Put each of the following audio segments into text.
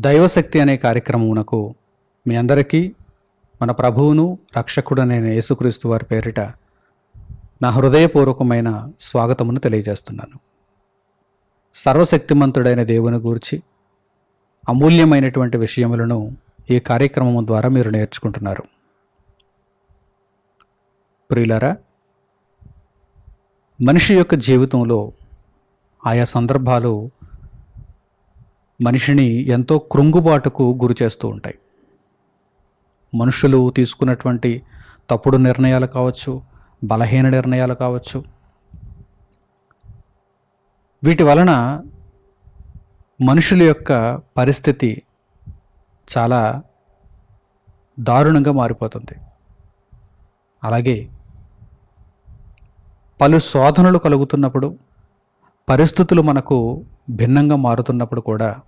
దైవశక్తి అనే కార్యక్రమమునకు మీ అందరికీ మన ప్రభువును రక్షకుడనైన యేసుక్రీస్తు వారి పేరిట నా హృదయపూర్వకమైన స్వాగతమును తెలియజేస్తున్నాను. సర్వశక్తిమంతుడైన దేవుని గూర్చి అమూల్యమైనటువంటి విషయములను ఈ కార్యక్రమం ద్వారా మీరు నేర్చుకుంటున్నారు. ప్రియులరా మనిషి యొక్క జీవితంలో ఆయా సందర్భాలు మనిషిని ఎంతో కృంగుబాటుకు గురి చేస్తూ ఉంటాయి. మనుషులు తీసుకున్నటువంటి తప్పుడు నిర్ణయాలు కావచ్చు బలహీన నిర్ణయాలు కావచ్చు. వీటి వలన మనుషుల యొక్క పరిస్థితి చాలా దారుణంగా మారిపోతుంది. అలాగే పలు శోధనలు కలుగుతున్నప్పుడు పరిస్థితులు మనకు భిన్నంగా మారుతున్నప్పుడు కూడా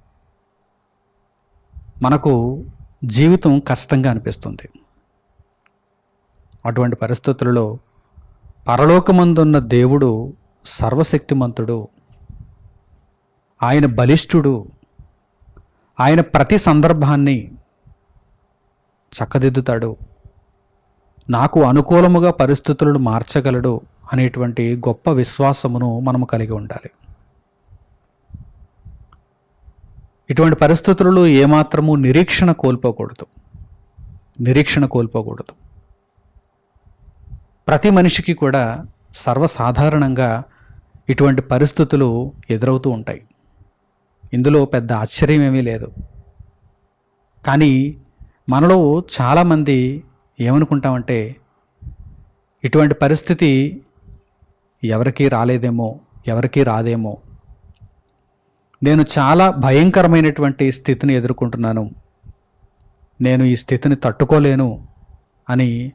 మనకు జీవితం కష్టంగా అనిపిస్తుంది. అటువంటి పరిస్థితులలో పరలోకమందున్న దేవుడు సర్వశక్తిమంతుడు ఆయన బలిష్ఠుడు ఆయన ప్రతి సందర్భాన్ని చక్కదిద్దుతాడు. నాకు అనుకూలముగా పరిస్థితులను మార్చగలడు అనేటువంటి గొప్ప విశ్వాసమును మనము కలిగి ఉండాలి. ఇటువంటి పరిస్థితులలో ఏమాత్రము నిరీక్షణ కోల్పోకూడదు. నిరీక్షణ కోల్పోకూడదు. ప్రతి మనిషికి కూడా సర్వసాధారణంగా ఇటువంటి పరిస్థితులు ఎదురవుతూ ఉంటాయి. ఇందులో పెద్ద ఆశ్చర్యం ఏమీ లేదు. కానీ మనలో చాలామంది ఏమనుకుంటామంటే ఇటువంటి పరిస్థితి ఎవరికీ రాలేదేమో ఎవరికీ రాదేమో నేను చాలా భయంకరమైనటువంటి స్థితిని ఎదుర్కొంటున్నాను. నేను ఈ స్థితిని తట్టుకోలేను అని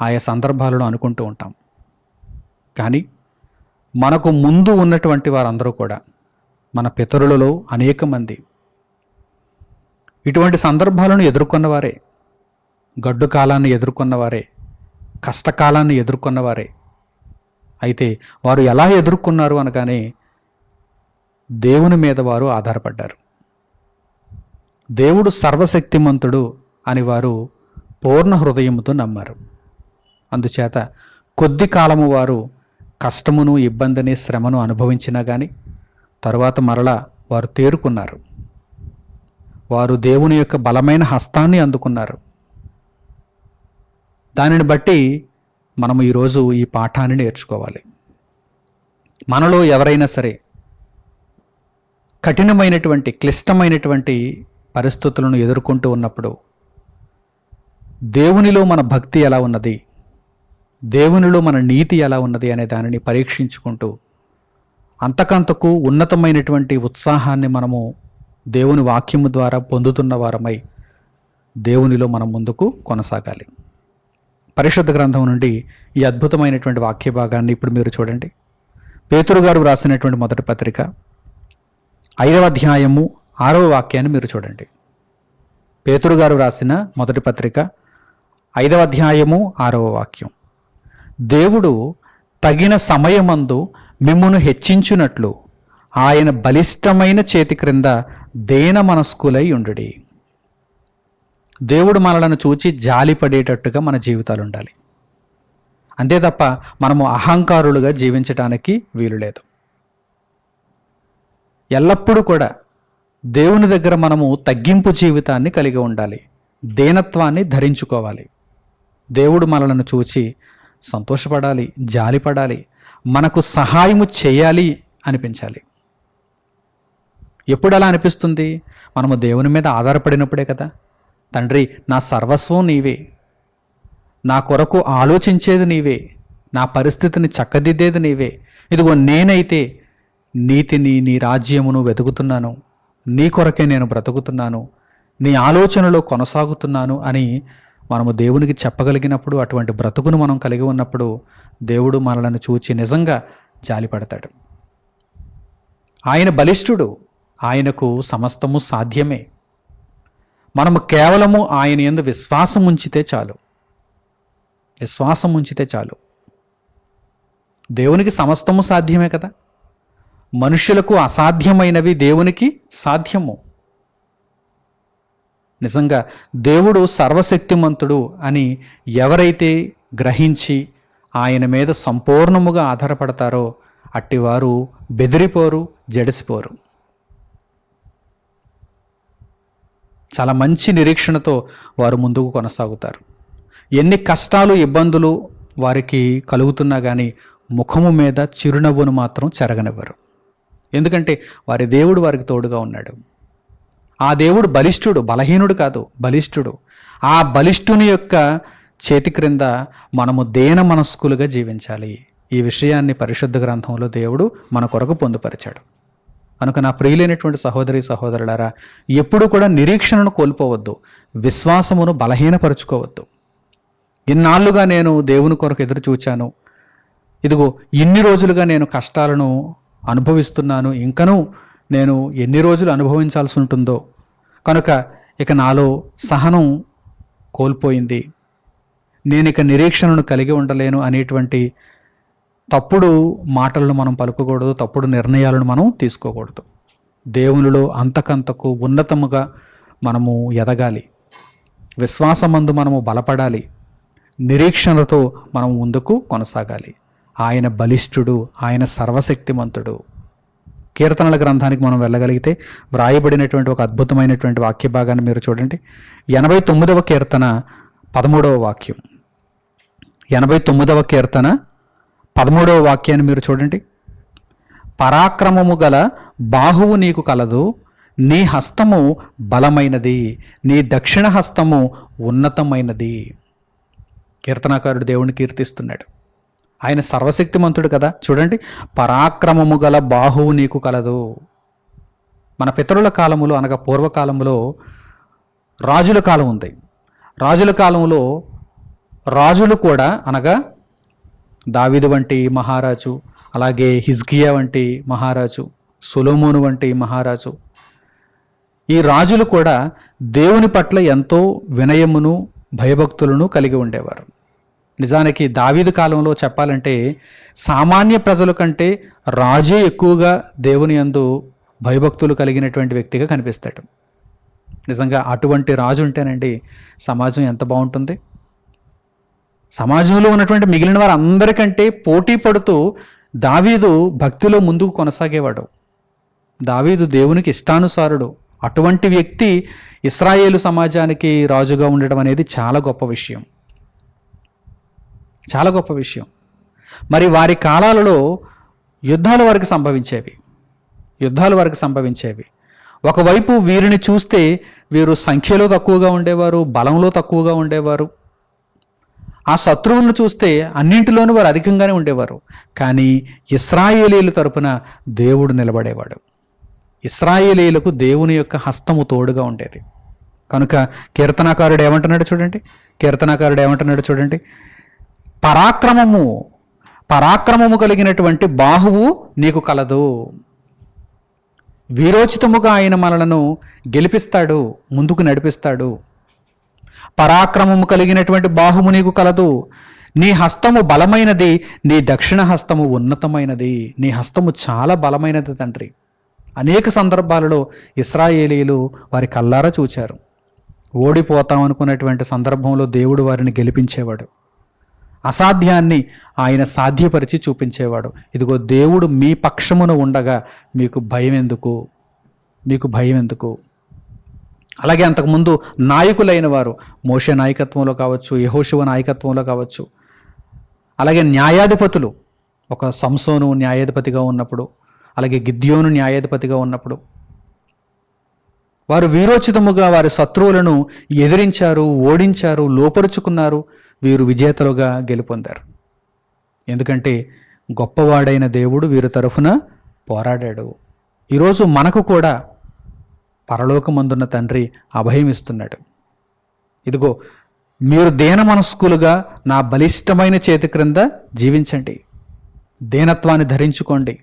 ఆయా సందర్భాలను అనుకుంటూ ఉంటాం. కానీ మనకు ముందు ఉన్నటువంటి వారందరూ కూడా మన పితరులలో అనేక మంది ఇటువంటి సందర్భాలను ఎదుర్కొన్నవారే గడ్డు కాలాన్ని ఎదుర్కొన్నవారే కష్టకాలాన్ని ఎదుర్కొన్నవారే. అయితే వారు ఎలా ఎదుర్కొన్నారు అనగానే దేవుని మీద వారు ఆధారపడ్డారు. దేవుడు సర్వశక్తిమంతుడు అని వారు పూర్ణ హృదయముతో నమ్మారు. అందుచేత కొద్ది కాలము వారు కష్టమును ఇబ్బందిని శ్రమను అనుభవించినా కానీ తరువాత మరలా వారు తేరుకున్నారు. వారు దేవుని యొక్క బలమైన హస్తాన్ని అందుకున్నారు. దానిని బట్టి మనము ఈరోజు ఈ పాఠాన్ని నేర్చుకోవాలి. మనలో ఎవరైనా సరే కఠినమైనటువంటి క్లిష్టమైనటువంటి పరిస్థితులను ఎదుర్కొంటూ ఉన్నప్పుడు దేవునిలో మన భక్తి ఎలా ఉన్నది? దేవునిలో మన నీతి ఎలా ఉన్నది అనే దానిని పరీక్షించుకుంటూ అంతకంతకు ఉన్నతమైనటువంటి ఉత్సాహాన్ని మనము దేవుని వాక్యము ద్వారా పొందుతున్న వారమై దేవునిలో మనం ముందుకు కొనసాగాలి. పరిశుద్ధ గ్రంథం నుండి ఈ అద్భుతమైనటువంటి వాక్య భాగాన్ని ఇప్పుడు మీరు చూడండి. పేతురు గారు వ్రాసినటువంటి మొదటి పత్రిక ఐదవ అధ్యాయము ఆరవ వాక్యాన్ని మీరు చూడండి. పేతురు గారు వ్రాసిన మొదటి పత్రిక ఐదవ అధ్యాయము ఆరవ వాక్యం. దేవుడు తగిన సమయమందు మిమ్మును హెచ్చించునట్లు ఆయన బలిష్టమైన చేతి క్రింద దేన మనస్కులై ఉండుడి. దేవుడు మనలను చూచి జాలిపడేటట్టుగా మన జీవితాలు ఉండాలి అంతే తప్ప మనము అహంకారులుగా జీవించటానికి వీలు లేదు ఎల్లప్పుడూ కూడా దేవుని దగ్గర మనము తగ్గింపు జీవితాన్ని కలిగి ఉండాలి. దేనత్వాన్ని ధరించుకోవాలి. దేవుడు మనలను చూచి సంతోషపడాలి జాలిపడాలి మనకు సహాయము చేయాలి అనిపించాలి. ఎప్పుడు అలా అనిపిస్తుంది? మనము దేవుని మీద ఆధారపడినప్పుడే కదా. తండ్రి నా సర్వస్వం నీవే. నా కొరకు ఆలోచించేది నీవే. నా పరిస్థితిని చక్కదిద్దేది నీవే. ఇదిగో నేనైతే నీతిని నీ రాజ్యమును వెతుకుతున్నాను. నీ కొరకే నేను బ్రతుకుతున్నాను. నీ ఆలోచనలో కొనసాగుతున్నాను అని మనము దేవునికి చెప్పగలిగినప్పుడు అటువంటి బ్రతుకును మనం కలిగి ఉన్నప్పుడు దేవుడు మనలను చూచి నిజంగా జాలిపడతాడు. ఆయన బలిష్ఠుడు ఆయనకు సమస్తము సాధ్యమే. మనము కేవలము ఆయన యందు విశ్వాసం ఉంచితే చాలు. విశ్వాసం ఉంచితే చాలు. దేవునికి సమస్తము సాధ్యమే కదా? మనుషులకు అసాధ్యమైనవి దేవునికి సాధ్యము. నిజంగా దేవుడు సర్వశక్తిమంతుడు అని ఎవరైతే గ్రహించి ఆయన మీద సంపూర్ణముగా ఆధారపడతారో అట్టివారు బెదిరిపోరు జడిసిపోరు. చాలా మంచి నిరీక్షణతో వారు ముందుకు కొనసాగుతారు. ఎన్ని కష్టాలు ఇబ్బందులు వారికి కలుగుతున్నా కానీ ముఖము మీద చిరునవ్వును మాత్రం చెరగనివ్వరు. ఎందుకంటే వారి దేవుడు వారికి తోడుగా ఉన్నాడు. ఆ దేవుడు బలిష్ఠుడు బలహీనుడు కాదు బలిష్ఠుడు. ఆ బలిష్ఠుని యొక్క చేతి క్రింద మనము దేన మనస్కులుగా జీవించాలి. ఈ విషయాన్ని పరిశుద్ధ గ్రంథంలో దేవుడు మన కొరకు పొందుపరిచాడు. కనుక నా ప్రియులైనటువంటి సహోదరి సహోదరులారా ఎప్పుడు కూడా నిరీక్షణను కోల్పోవద్దు విశ్వాసమును బలహీనపరుచుకోవద్దు. ఇన్నాళ్ళుగా నేను దేవుని కొరకు ఎదురు చూచాను ఇదిగో ఇన్ని రోజులుగా నేను కష్టాలను అనుభవిస్తున్నాను. ఇంకనూ నేను ఎన్ని రోజులు అనుభవించాల్సి ఉంటుందో. కనుక ఇక నాలో సహనం కోల్పోయింది. నేను ఇక నిరీక్షణను కలిగి ఉండలేను అనేటువంటి తప్పుడు మాటలను మనం పలుకోకూడదు తప్పుడు నిర్ణయాలను మనం తీసుకోకూడదు. దేవునిలో అంతకంతకు ఉన్నతముగా మనము ఎదగాలి. విశ్వాసమందు మనము బలపడాలి. నిరీక్షణతో మనం ముందుకు కొనసాగాలి. ఆయన బలిష్ఠుడు ఆయన సర్వశక్తిమంతుడు. కీర్తనల గ్రంథానికి మనం వెళ్ళగలిగితే వ్రాయబడినటువంటి ఒక అద్భుతమైనటువంటి వాక్య భాగాన్ని మీరు చూడండి. ఎనభై తొమ్మిదవ కీర్తన పదమూడవ వాక్యం. ఎనభై తొమ్మిదవ కీర్తన పదమూడవ వాక్యాన్ని మీరు చూడండి. పరాక్రమము గల బాహువు నీకు కలదు నీ హస్తము బలమైనది నీ దక్షిణ హస్తము ఉన్నతమైనది. కీర్తనాకారుడు దేవుణ్ణి కీర్తిస్తున్నాడు. ఆయన సర్వశక్తిమంతుడు కదా. చూడండి పరాక్రమము గల బాహువు నీకు కలదు. మన పితరుల కాలములో అనగా పూర్వకాలంలో రాజుల కాలం ఉంది. రాజుల కాలంలో రాజులు కూడా అనగా దావిదు వంటి మహారాజు అలాగే హిజ్కియా వంటి మహారాజు సులోమోను వంటి మహారాజు. ఈ రాజులు కూడా దేవుని పట్ల ఎంతో వినయమును భయభక్తులను కలిగి ఉండేవారు. నిజానికి దావీదు కాలంలో చెప్పాలంటే సామాన్య ప్రజల కంటే రాజే ఎక్కువగా దేవుని యందు భయభక్తులు కలిగినటువంటి వ్యక్తిగా కనిపిస్తాడు. నిజంగా అటువంటి రాజు ఉంటేనండి సమాజం ఎంత బాగుంటుంది. సమాజంలో ఉన్నటువంటి మిగిలిన వారందరికంటే పోటీ పడుతూ దావీదు భక్తిలో ముందుకు కొనసాగేవాడు. దావీదు దేవునికి ఇష్టానుసారుడు. అటువంటి వ్యక్తి ఇస్రాయేలు సమాజానికి రాజుగా ఉండడం అనేది చాలా గొప్ప విషయం. చాలా గొప్ప విషయం. మరి వారి కాలాలలో యుద్ధాలు వారికి సంభవించేవి. యుద్ధాలు వారికి సంభవించేవి. ఒకవైపు వీరిని చూస్తే వీరు సంఖ్యలో తక్కువగా ఉండేవారు బలంలో తక్కువగా ఉండేవారు. ఆ శత్రువులను చూస్తే అన్నింటిలోనూ వారు అధికంగానే ఉండేవారు. కానీ ఇస్రాయేలీల తరపున దేవుడు నిలబడేవాడు. ఇస్రాయేలీలకు దేవుని యొక్క హస్తము తోడుగా ఉండేది. కనుక కీర్తనాకారుడు ఏమంటున్నాడు చూడండి. కీర్తనాకారుడు ఏమంటున్నాడు చూడండి. పరాక్రమము పరాక్రమము కలిగినటువంటి బాహువు నీకు కలదు. వీరోచితముగా ఆయన మనలను గెలిపిస్తాడు ముందుకు నడిపిస్తాడు. పరాక్రమము కలిగినటువంటి బాహుము నీకు కలదు. నీ హస్తము బలమైనది నీ దక్షిణ హస్తము ఉన్నతమైనది. నీ హస్తము చాలా బలమైనది తండ్రి. అనేక సందర్భాలలో ఇస్రాయేలీలు వారి కల్లారా చూచారు. ఓడిపోతాం అనుకున్నటువంటి సందర్భంలో దేవుడు వారిని గెలిపించేవాడు. అసాధ్యాన్ని ఆయన సాధ్యపరిచి చూపించేవాడు. ఇదిగో దేవుడు మీ పక్షమును ఉండగా మీకు భయం ఎందుకు మీకు భయం ఎందుకు అలాగే అంతకుముందు నాయకులైన వారు మోషే నాయకత్వంలో కావచ్చు యహోశివ నాయకత్వంలో కావచ్చు అలాగే న్యాయాధిపతులు ఒక సంసోను న్యాయాధిపతిగా ఉన్నప్పుడు అలాగే గిద్యోను న్యాయాధిపతిగా ఉన్నప్పుడు వారు వీరోచితముగా వారి శత్రువులను ఎదిరించారు ఓడించారు లోపరుచుకున్నారు వీరు విజేతలుగా గెలుపొందారు. ఎందుకంటే గొప్పవాడైన దేవుడు వీరి తరఫున పోరాడాడు. ఈరోజు మనకు కూడా పరలోకమందున్న తండ్రి అభయం ఇస్తున్నాడు ఇదిగో మీరు దేన మనస్కులుగా నా బలిష్టమైన చేతి క్రింద జీవించండి. దేనత్వాన్ని ధరించుకోండి.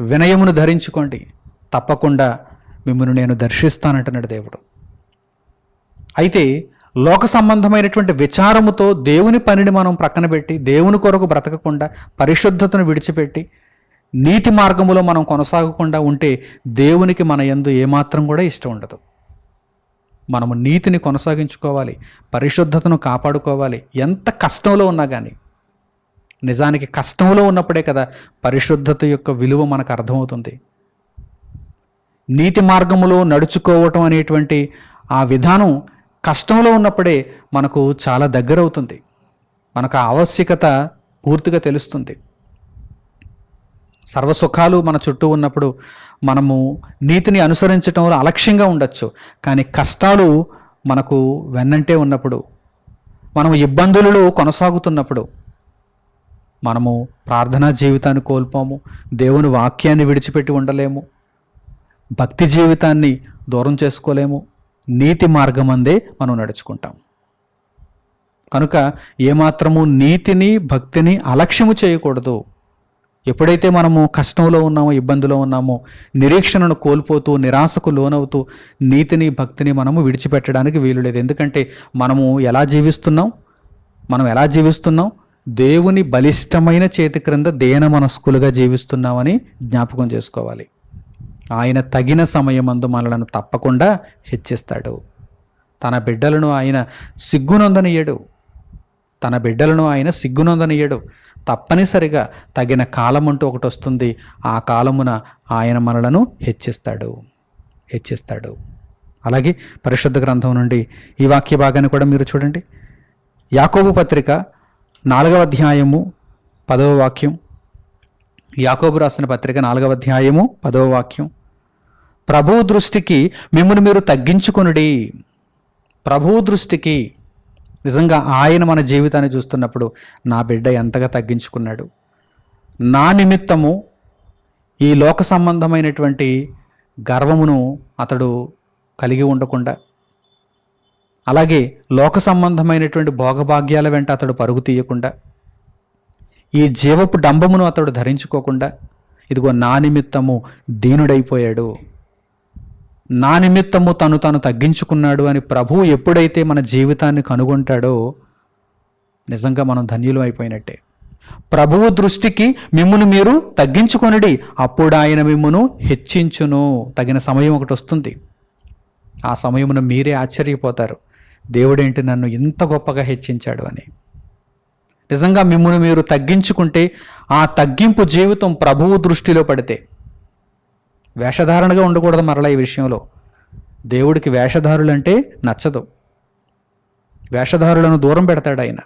వినయమును ధరించుకోండి. తప్పకుండా మిమ్మల్ని నేను దర్శిస్తానంటున్నాడు దేవుడు. అయితే లోక సంబంధమైనటువంటి విచారముతో దేవుని పనిని మనం ప్రక్కన పెట్టి దేవుని కొరకు బ్రతకకుండా పరిశుద్ధతను విడిచిపెట్టి నీతి మార్గములో మనం కొనసాగకుండా ఉంటే దేవునికి మన ఎందు ఏమాత్రం కూడా ఇష్టం ఉండదు. మనము నీతిని కొనసాగించుకోవాలి పరిశుద్ధతను కాపాడుకోవాలి. ఎంత కష్టంలో ఉన్నా కానీ నిజానికి కష్టంలో ఉన్నప్పుడే కదా పరిశుద్ధత యొక్క విలువ మనకు అర్థమవుతుంది. నీతి మార్గములో నడుచుకోవటం అనేటువంటి ఆ విధానం కష్టంలో ఉన్నప్పుడే మనకు చాలా దగ్గరవుతుంది. మనకు ఆవశ్యకత పూర్తిగా తెలుస్తుంది. సర్వసుఖాలు మన చుట్టూ ఉన్నప్పుడు మనము నీతిని అనుసరించటంలో అలక్ష్యంగా ఉండొచ్చు. కానీ కష్టాలు మనకు వెన్నంటే ఉన్నప్పుడు మనం ఇబ్బందులలో కొనసాగుతున్నప్పుడు మనము ప్రార్థనా జీవితాన్ని కోల్పోము దేవుని వాక్యాన్ని విడిచిపెట్టి ఉండలేము భక్తి జీవితాన్ని దూరం చేసుకోలేము నీతి మార్గమందే మనం నడుచుకుంటాం. కనుక ఏమాత్రము నీతిని భక్తిని అలక్ష్యము చేయకూడదు. ఎప్పుడైతే మనము కష్టంలో ఉన్నామో ఇబ్బందిలో ఉన్నామో నిరీక్షణను కోల్పోతూ నిరాశకు లోనవుతూ నీతిని భక్తిని మనము విడిచిపెట్టడానికి వీలు లేదు ఎందుకంటే మనము ఎలా జీవిస్తున్నాం? మనం ఎలా జీవిస్తున్నాం? దేవుని బలిష్టమైన చేతి క్రింద దేన మనస్కులుగా జీవిస్తున్నామని జ్ఞాపకం చేసుకోవాలి. ఆయన తగిన సమయమందు మనలను తప్పకుండా హెచ్చిస్తాడు. తన బిడ్డలను ఆయన సిగ్గునొందనియడు తన బిడ్డలను ఆయన సిగ్గునొందనియడు తప్పనిసరిగా తగిన కాలం అంటూ ఒకటి వస్తుంది ఆ కాలమున ఆయన మనలను హెచ్చిస్తాడు. హెచ్చిస్తాడు. అలాగే పరిశుద్ధ గ్రంథం నుండి ఈ వాక్య భాగాన్ని కూడా మీరు చూడండి. యాకోబు పత్రిక నాలుగవ అధ్యాయము పదవ వాక్యం యాకోబు రాసిన పత్రిక నాలుగవ అధ్యాయము పదవ వాక్యం. ప్రభు దృష్టికి మిమ్మల్ని మీరు తగ్గించుకొనుడి. ప్రభు దృష్టికి నిజంగా ఆయన మన జీవితాన్ని చూస్తున్నప్పుడు నా బిడ్డ ఎంతగా తగ్గించుకున్నాడు. నా నిమిత్తము ఈ లోక సంబంధమైనటువంటి గర్వమును అతడు కలిగి ఉండకుండా అలాగే లోక సంబంధమైనటువంటి భోగభాగ్యాల వెంట అతడు పరుగు తీయకుండా ఈ జీవపు డంబమును అతడు ధరించుకోకుండా ఇదిగో నా నిమిత్తము దీనుడైపోయాడు. నా నిమిత్తము తను తాను తగ్గించుకున్నాడు అని ప్రభువు ఎప్పుడైతే మన జీవితాన్ని కనుగొంటాడో నిజంగా మనం ధన్యులు అయిపోయినట్టే. ప్రభువు దృష్టికి మిమ్మును మీరు తగ్గించుకొనిడి అప్పుడు ఆయన మిమ్మును హెచ్చించును. తగిన సమయం ఒకటి వస్తుంది. ఆ సమయమును మీరే ఆశ్చర్యపోతారు. దేవుడేంటి నన్ను ఇంత గొప్పగా హెచ్చించాడు అని. నిజంగా మిమ్మల్ని మీరు తగ్గించుకుంటే ఆ తగ్గింపు జీవితం ప్రభువు దృష్టిలో పడితే వేషధారణగా ఉండకూడదు మరలా ఈ విషయంలో. దేవుడికి వేషధారులంటే నచ్చదు. వేషధారులను దూరం పెడతాడు ఆయన.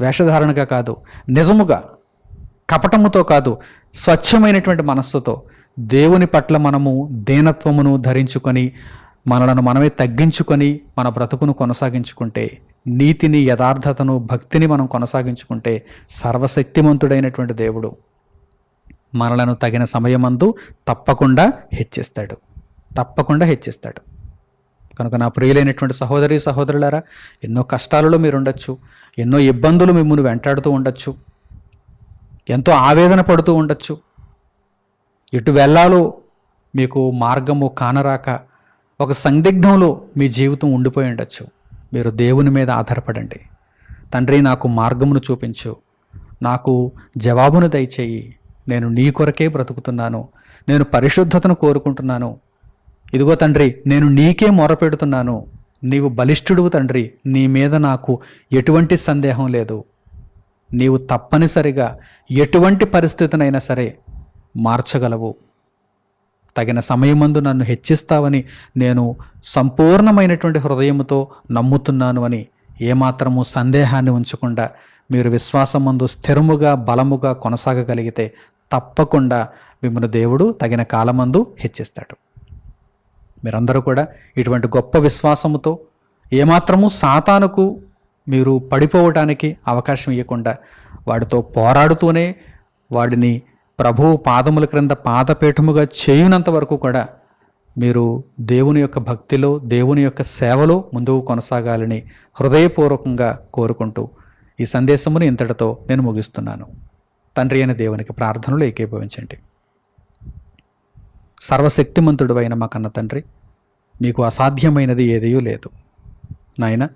వేషధారణగా కాదు నిజముగా కపటముతో కాదు స్వచ్ఛమైనటువంటి మనస్సుతో దేవుని పట్ల మనము దీనత్వమును ధరించుకొని మనలను మనమే తగ్గించుకొని మన బ్రతుకును కొనసాగించుకుంటే నీతిని యథార్థతను భక్తిని మనం కొనసాగించుకుంటే సర్వశక్తిమంతుడైనటువంటి దేవుడు మనలను తగిన సమయమందు తప్పకుండా హెచ్చిస్తాడు. తప్పకుండా హెచ్చిస్తాడు. కనుక నా ప్రియులైనటువంటి సహోదరి సహోదరులారా ఎన్నో కష్టాలలో మీరు ఉండొచ్చు ఎన్నో ఇబ్బందులు మిమ్మల్ని వెంటాడుతూ ఉండొచ్చు ఎంతో ఆవేదన పడుతూ ఉండొచ్చు. ఎటు వెళ్ళాలో మీకు మార్గము కానరాక ఒక సందిగ్ధంలో మీ జీవితం ఉండిపోయి ఉండొచ్చు. మీరు దేవుని మీద ఆధారపడండి. తండ్రి నాకు మార్గమును చూపించు. నాకు జవాబును దయచేయి. నేను నీ కొరకే బ్రతుకుతున్నాను. నేను పరిశుద్ధతను కోరుకుంటున్నాను. ఇదిగో తండ్రి నేను నీకే మొరపెడుతున్నాను. నీవు బలిష్ఠుడువు తండ్రి. నీ మీద నాకు ఎటువంటి సందేహం లేదు. నీవు తప్పనిసరిగా ఎటువంటి పరిస్థితినైనా సరే మార్చగలవు. తగిన సమయమందు నన్ను హెచ్చిస్తావని నేను సంపూర్ణమైనటువంటి హృదయముతో నమ్ముతున్నాను అని ఏమాత్రము సందేహాన్ని ఉంచకుండా మీరు విశ్వాసమందు స్థిరముగా బలముగా కొనసాగగలిగితే తప్పకుండా మిమ్మల్ని దేవుడు తగిన కాలమందు హెచ్చిస్తాడు. మీరందరూ కూడా ఇటువంటి గొప్ప విశ్వాసముతో ఏమాత్రము సాతానుకు మీరు పడిపోవటానికి అవకాశం ఇవ్వకుండా వాడితో పోరాడుతూనే వాడిని ప్రభువు పాదముల క్రింద పాదపీఠముగా చేయునంత వరకు కూడా మీరు దేవుని యొక్క భక్తిలో దేవుని యొక్క సేవలో ముందుకు కొనసాగాలని హృదయపూర్వకంగా కోరుకుంటూ ఈ సందేశమును ఇంతటితో నేను ముగిస్తున్నాను. తండ్రి అయిన దేవునికి ప్రార్థనలు ఏకీభవించండి. సర్వశక్తిమంతుడు అయిన మా కన్న తండ్రి మీకు అసాధ్యమైనది ఏదీ లేదు. నాయన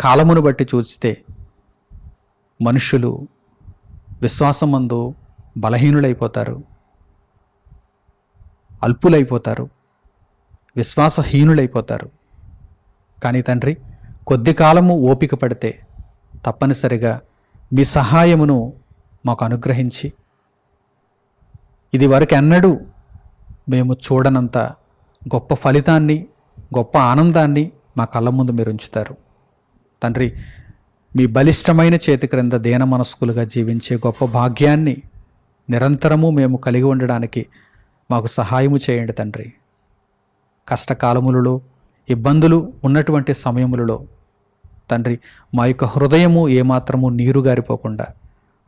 కాలమును బట్టి చూస్తే మనుషులు విశ్వాసమందు బలహీనులైపోతారు. అల్పులైపోతారు. విశ్వాసహీనులైపోతారు. కానీ తండ్రి కొద్ది కాలము ఓపిక పడితే తప్పనిసరిగా మీ సహాయమును మాకు అనుగ్రహించి ఇది వరకు ఎన్నడూ మేము చూడనంత గొప్ప ఫలితాన్ని గొప్ప ఆనందాన్ని మా కళ్ళ ముందు మీరు ఉంచుతారు. తండ్రి మీ బలిష్టమైన చేతి క్రింద దీన మనస్కులుగా జీవించే గొప్ప భాగ్యాన్ని నిరంతరము మేము కలిగి ఉండడానికి మాకు సహాయము చేయండి తండ్రి. కష్టకాలములలో ఇబ్బందులు ఉన్నటువంటి సమయములలో తండ్రి మా యొక్క హృదయము ఏమాత్రము నీరు గారిపోకుండా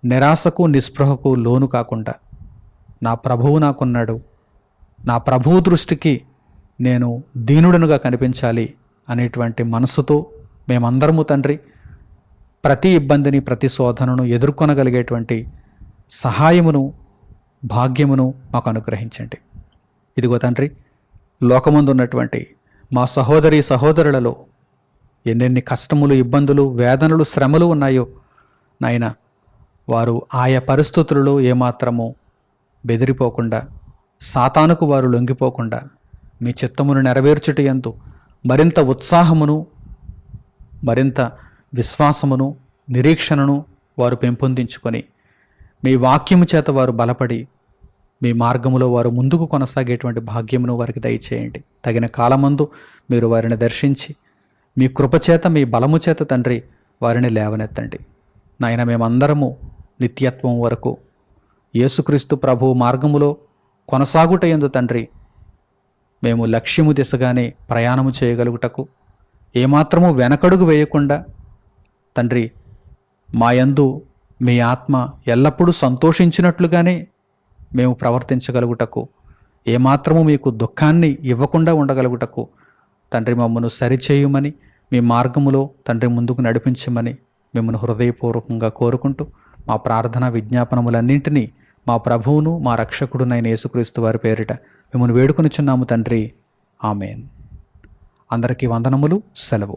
నిరాశకు నిస్పృహకు లోను కాకుండా నా ప్రభువు నాకున్నాడు. నా ప్రభువు దృష్టికి నేను దీనుడనుగా కనిపించాలి అనేటువంటి మనసుతో మేమందరము తండ్రి ప్రతి ఇబ్బందిని ప్రతి శోధనను ఎదుర్కొనగలిగేటువంటి సహాయమును భాగ్యమును మాకు అనుగ్రహించండి. ఇదిగో తండ్రి లోకముందు ఉన్నటువంటి మా సహోదరి సహోదరులలో ఎన్నెన్ని కష్టములు ఇబ్బందులు వేదనలు శ్రమలు ఉన్నాయో నాయన వారు ఆయా పరిస్థితులలో ఏమాత్రము బెదిరిపోకుండా సాతానుకు వారు లొంగిపోకుండా మీ చిత్తమును నెరవేర్చుట ఎందు మరింత ఉత్సాహమును మరింత విశ్వాసమును నిరీక్షణను వారు పెంపొందించుకొని మీ వాక్యము చేత వారు బలపడి మీ మార్గములో వారు ముందుకు కొనసాగేటువంటి భాగ్యమును వారికి దయచేయండి. తగిన కాలమందు మీరు వారిని దర్శించి మీ కృపచేత మీ బలము చేత తండ్రి వారిని లేవనెత్తండి. నాయన మేమందరము నిత్యత్వం వరకు యేసుక్రీస్తు ప్రభు మార్గములో కొనసాగుట ఎందు తండ్రి మేము లక్ష్యము దిశగానే ప్రయాణము చేయగలుగుటకు ఏమాత్రము వెనకడుగు వేయకుండా తండ్రి మాయందు మీ ఆత్మ ఎల్లప్పుడూ సంతోషించినట్లుగానే మేము ప్రవర్తించగలుగుటకు ఏమాత్రము మీకు దుఃఖాన్ని ఇవ్వకుండా ఉండగలుగుటకు తండ్రి మమ్మను సరిచేయమని మీ మార్గములో తండ్రి ముందుకు నడిపించమని మిమ్మల్ని హృదయపూర్వకంగా కోరుకుంటూ మా ప్రార్థన విజ్ఞాపనములన్నింటినీ మా ప్రభువును మా రక్షకుడునైన యేసుక్రీస్తు వారి పేరిట మిమ్మల్ని వేడుకొనిచున్నాము తండ్రి. ఆమెన్. అందరికీ వందనములు సెలవు.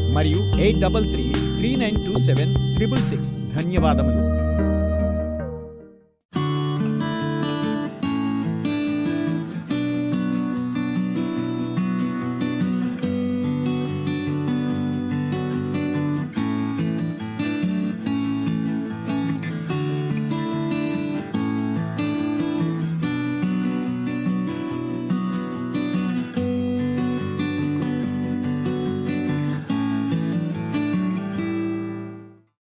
మరియు eight double three three nine two seven triple six. ధన్యవాదములు.